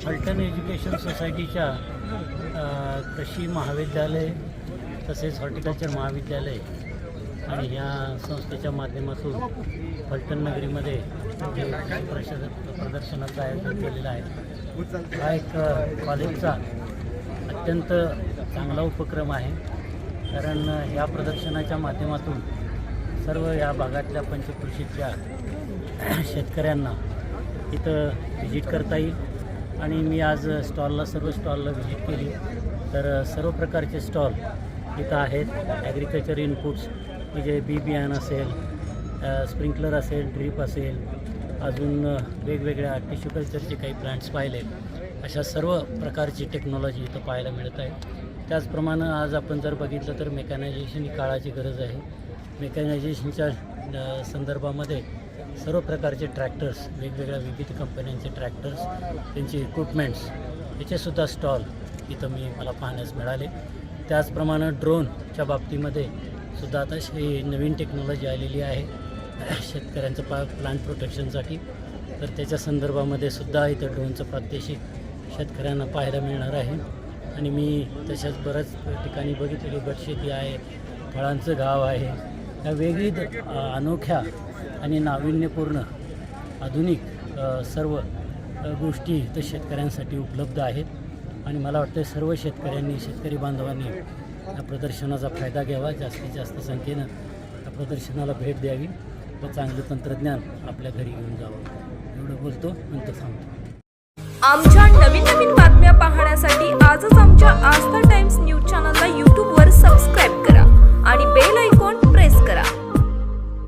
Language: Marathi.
फलटण एज्युकेशन सोसायटीच्या कृषी महाविद्यालय तसेच हॉर्टिकल्चर महाविद्यालय आणि या संस्थेच्या माध्यमातून फलटण नगरीमध्ये प्रशद प्रदर्शनाचं आयोजन केलेलं आहे हा एक कॉलेजचा अत्यंत चांगला उपक्रम आहे. कारण ह्या या प्रदर्शनाच्या माध्यमातून सर्व या भागातल्या पंचकृषीतल्या शेतकऱ्यांना इथं व्हिजिट करता येईल. आणि मी आज स्टॉलला सर्व स्टॉलला व्हिजिट केली. तर सर्व प्रकारचे स्टॉल इथं आहेत. ॲग्रिकल्चर इनपुट्स म्हणजे बी बियाणं असेल स्प्रिंकलर असेल ड्रीप असेल अजून वेगवेगळ्या टिश्यू कल्चरचे काही प्लांट्स पाहिले अशा सर्व प्रकारची टेक्नॉलॉजी इथं पाहायला मिळत आहे. त्याचप्रमाणे आज आपण जर बघितलं तर मेकॅनायझेशन ही काळाची गरज आहे. मेकॅनायझेशनच्या संदर्भामध्ये सर्व प्रकारचे ट्रॅक्टर्स वेगवेगळ्या विविध कंपन्यांचे ट्रॅक्टर्स त्यांचे इक्विपमेंट्स याचेसुद्धा स्टॉल इथं मी मला पाहण्यास मिळाले. त्याचप्रमाणे ड्रोनच्या बाबतीमध्ये सुद्धा आता ही नवीन टेक्नॉलॉजी आलेली आहे. शेतकऱ्यांचं पा प्लांट प्रोटेक्शनसाठी तर त्याच्या संदर्भामध्ये सुद्धा इथं ड्रोनचं प्रात्यक्षिक शेतकऱ्यांना पाहायला मिळणार आहे. आणि मी तशाच बऱ्याच ठिकाणी बघितलेली गटशेती आहे. फळांचं गाव आहे. या विविध अनोख्या आणि नाविन्यपूर्ण आधुनिक सर्व गोष्टी इथं शेतकऱ्यांसाठी उपलब्ध आहेत. आणि मला वाटतं सर्व शेतकऱ्यांनी शेतकरी बांधवांनी या प्रदर्शनाचा फायदा घ्यावा. जास्तीत जास्त संख्येनं या प्रदर्शनाला भेट द्यावी व चांगलं तंत्रज्ञान आपल्या घरी घेऊन जावं. एवढं बोलतो नंतर सांगतो. आमच्या नवीन नवीन बातम्या पाहण्यासाठी आजच आमच्या आस्था टाइम्स न्यूज चॅनलला यूट्यूबवर सबस्क्राईब करा.